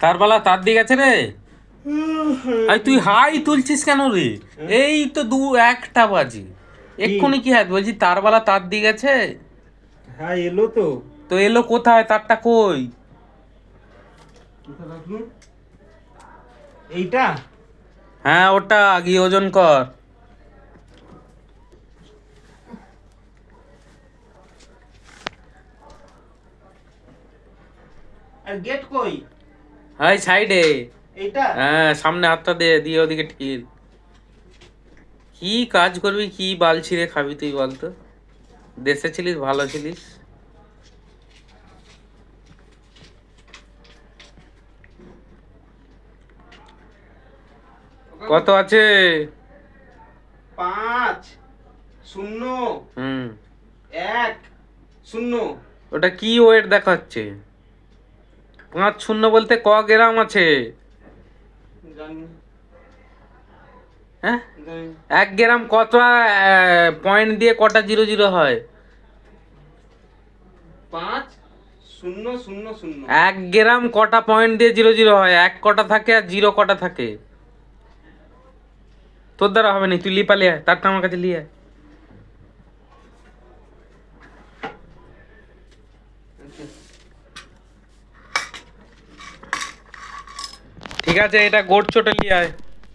তার বেলা তার দিকে আছে রে। আই তুই হাই তুলছিস কেন রে? এই তো দু একটা বাজি। এক্ষুনি কি হাত বলছি তার বেলা তার দিকে আছে? হ্যাঁ এলো তো। তো এলো কোথায়? তারটা কই? এইটা? হ্যাঁ ওটা গিয়ে ওজন কর। আর গেট কই? হাই সাইডে। এইটা? হ্যাঁ সামনে হাতটা দে দিয়ে ওদিকে ঠিক কি কাজ করবি কি বাল ছিঁড়ে খাবি তুই বলতো? দেশে ছিলিস ভালো ছিলিস। কত আছে? পাঁচ শূন্য হুম। এক শূন্য। ওটা কি ওয়েট দেখাচ্ছে? পাঁচ শূন্য বলতে ক গ্রাম আছে? হ্যাঁ? এক গ্রাম কত পয়েন্ট দিয়ে কটা জিরো জিরো হয়? পাঁচ শূন্য শূন্য শূন্য। এক গ্রাম কটা পয়েন্ট দিয়ে জিরো জিরো হয়? এক কটা থাকে আর জিরো কটা থাকে। তোর দ্বারা হবে না তুই লিপালি আয় তারটা আমার কাছে লিয়ে আয়। ঠিক আছে এটা গোট চোটে লিয়ে আয়।